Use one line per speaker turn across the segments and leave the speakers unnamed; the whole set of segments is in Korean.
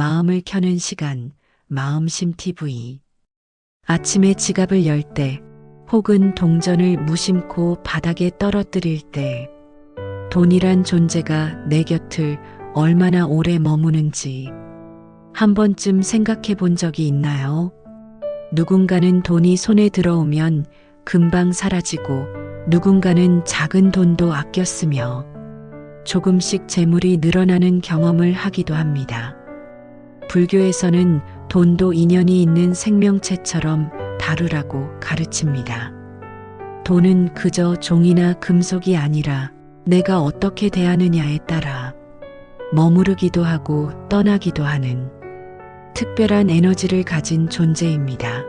마음을 켜는 시간, 마음심 TV. 아침에 지갑을 열 때, 혹은 동전을 무심코 바닥에 떨어뜨릴 때, 돈이란 존재가 내 곁을 얼마나 오래 머무는지 한 번쯤 생각해 본 적이 있나요? 누군가는 돈이 손에 들어오면 금방 사라지고 누군가는 작은 돈도 아껴 쓰며 조금씩 재물이 늘어나는 경험을 하기도 합니다. 불교에서는 돈도 인연이 있는 생명체처럼 다루라고 가르칩니다. 돈은 그저 종이나 금속이 아니라 내가 어떻게 대하느냐에 따라 머무르기도 하고 떠나기도 하는 특별한 에너지를 가진 존재입니다.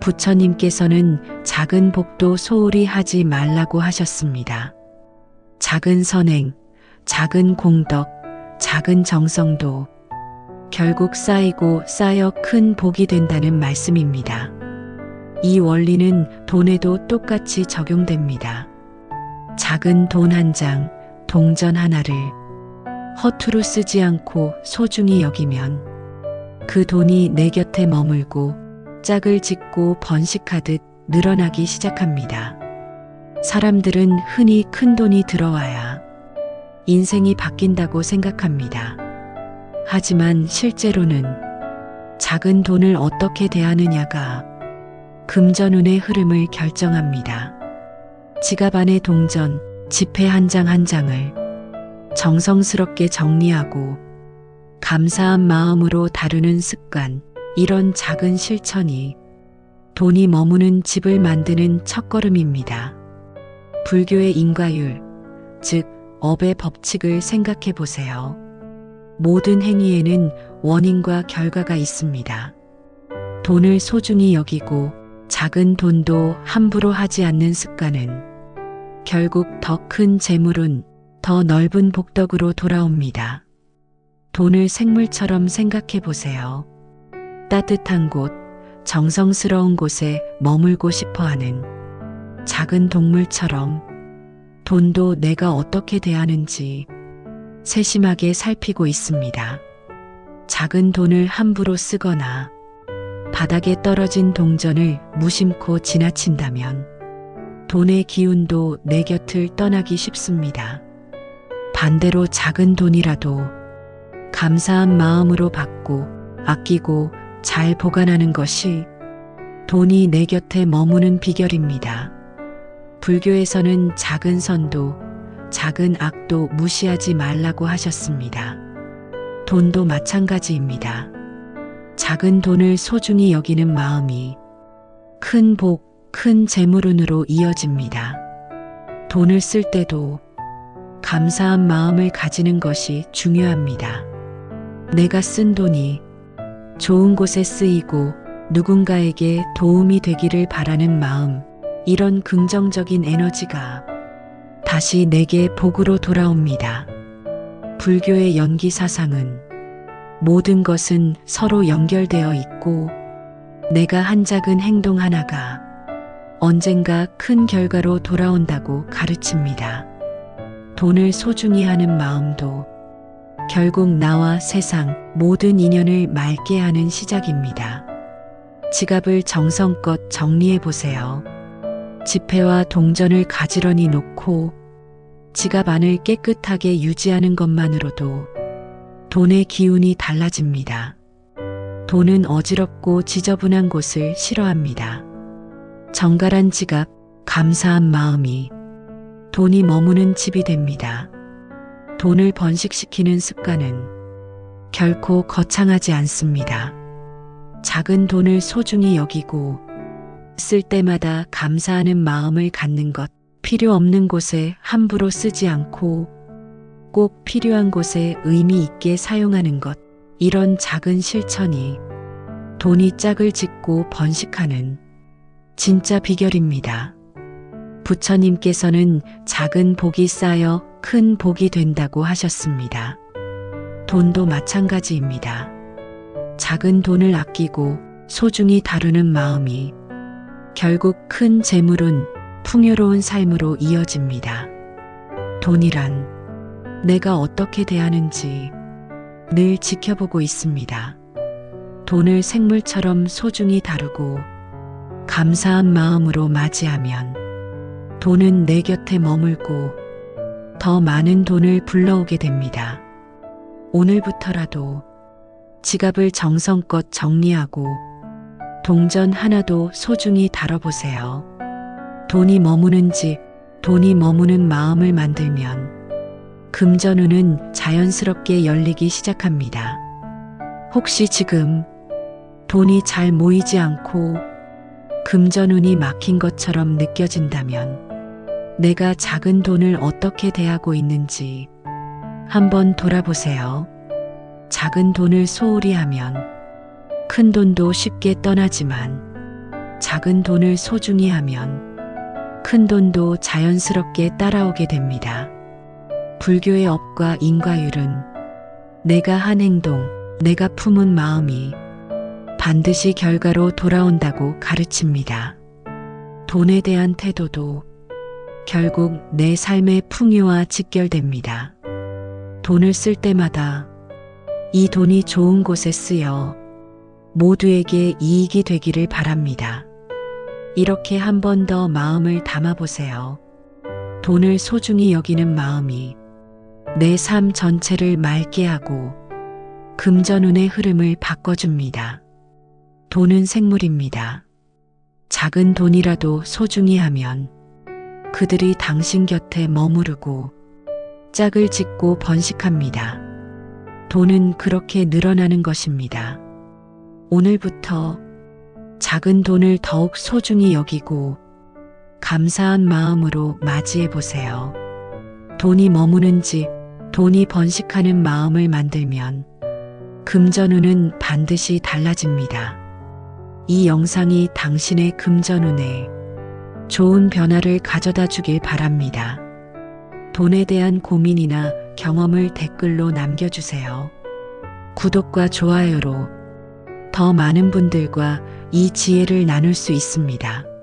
부처님께서는 작은 복도 소홀히 하지 말라고 하셨습니다. 작은 선행, 작은 공덕, 작은 정성도 결국 쌓이고 쌓여 큰 복이 된다는 말씀입니다. 이 원리는 돈에도 똑같이 적용됩니다. 작은 돈 한 장, 동전 하나를 허투루 쓰지 않고 소중히 여기면 그 돈이 내 곁에 머물고 짝을 짓고 번식하듯 늘어나기 시작합니다. 사람들은 흔히 큰 돈이 들어와야 인생이 바뀐다고 생각합니다. 하지만 실제로는 작은 돈을 어떻게 대하느냐가 금전운의 흐름을 결정합니다. 지갑 안의 동전, 지폐 한 장 한 장을 정성스럽게 정리하고 감사한 마음으로 다루는 습관, 이런 작은 실천이 돈이 머무는 집을 만드는 첫걸음입니다. 불교의 인과율, 즉, 업의 법칙을 생각해 보세요. 모든 행위에는 원인과 결과가 있습니다. 돈을 소중히 여기고 작은 돈도 함부로 하지 않는 습관은 결국 더 큰 재물은 더 넓은 복덕으로 돌아옵니다. 돈을 생물처럼 생각해 보세요. 따뜻한 곳, 정성스러운 곳에 머물고 싶어 하는 작은 동물처럼 돈도 내가 어떻게 대하는지 세심하게 살피고 있습니다. 작은 돈을 함부로 쓰거나 바닥에 떨어진 동전을 무심코 지나친다면 돈의 기운도 내 곁을 떠나기 쉽습니다. 반대로 작은 돈이라도 감사한 마음으로 받고 아끼고 잘 보관하는 것이 돈이 내 곁에 머무는 비결입니다. 불교에서는 작은 선도, 작은 악도 무시하지 말라고 하셨습니다. 돈도 마찬가지입니다. 작은 돈을 소중히 여기는 마음이 큰 복, 큰 재물운으로 이어집니다. 돈을 쓸 때도 감사한 마음을 가지는 것이 중요합니다. 내가 쓴 돈이 좋은 곳에 쓰이고 누군가에게 도움이 되기를 바라는 마음, 이런 긍정적인 에너지가 다시 내게 복으로 돌아옵니다. 불교의 연기 사상은 모든 것은 서로 연결되어 있고 내가 한 작은 행동 하나가 언젠가 큰 결과로 돌아온다고 가르칩니다. 돈을 소중히 하는 마음도 결국 나와 세상 모든 인연을 맑게 하는 시작입니다. 지갑을 정성껏 정리해 보세요. 지폐와 동전을 가지런히 놓고 지갑 안을 깨끗하게 유지하는 것만으로도 돈의 기운이 달라집니다. 돈은 어지럽고 지저분한 곳을 싫어합니다. 정갈한 지갑, 감사한 마음이 돈이 머무는 집이 됩니다. 돈을 번식시키는 습관은 결코 거창하지 않습니다. 작은 돈을 소중히 여기고 쓸 때마다 감사하는 마음을 갖는 것, 필요 없는 곳에 함부로 쓰지 않고 꼭 필요한 곳에 의미 있게 사용하는 것, 이런 작은 실천이 돈이 짝을 짓고 번식하는 진짜 비결입니다. 부처님께서는 작은 복이 쌓여 큰 복이 된다고 하셨습니다. 돈도 마찬가지입니다. 작은 돈을 아끼고 소중히 다루는 마음이 결국 큰 재물은 풍요로운 삶으로 이어집니다. 돈이란 내가 어떻게 대하는지, 늘 지켜보고 있습니다. 돈을 생물처럼 소중히 다루고 감사한 마음으로 맞이하면 돈은 내 곁에 머물고 더 많은 돈을 불러오게 됩니다. 오늘부터라도 지갑을 정성껏 정리하고 동전 하나도 소중히 다뤄보세요. 돈이 머무는 집, 돈이 머무는 마음을 만들면 금전운은 자연스럽게 열리기 시작합니다. 혹시 지금 돈이 잘 모이지 않고 금전운이 막힌 것처럼 느껴진다면 내가 작은 돈을 어떻게 대하고 있는지 한번 돌아보세요. 작은 돈을 소홀히 하면 큰 돈도 쉽게 떠나지만 작은 돈을 소중히 하면 큰 돈도 자연스럽게 따라오게 됩니다. 불교의 업과 인과율은 내가 한 행동, 내가 품은 마음이 반드시 결과로 돌아온다고 가르칩니다. 돈에 대한 태도도 결국 내 삶의 풍요와 직결됩니다. 돈을 쓸 때마다 이 돈이 좋은 곳에 쓰여 모두에게 이익이 되기를 바랍니다. 이렇게 한 번 더 마음을 담아보세요. 돈을 소중히 여기는 마음이 내 삶 전체를 맑게 하고 금전운의 흐름을 바꿔줍니다. 돈은 생물입니다. 작은 돈이라도 소중히 하면 그들이 당신 곁에 머무르고 짝을 짓고 번식합니다. 돈은 그렇게 늘어나는 것입니다. 오늘부터 작은 돈을 더욱 소중히 여기고 감사한 마음으로 맞이해 보세요. 돈이 머무는 집, 돈이 번식하는 마음을 만들면 금전운은 반드시 달라집니다. 이 영상이 당신의 금전운에 좋은 변화를 가져다 주길 바랍니다. 돈에 대한 고민이나 경험을 댓글로 남겨주세요. 구독과 좋아요로 더 많은 분들과 이 지혜를 나눌 수 있습니다.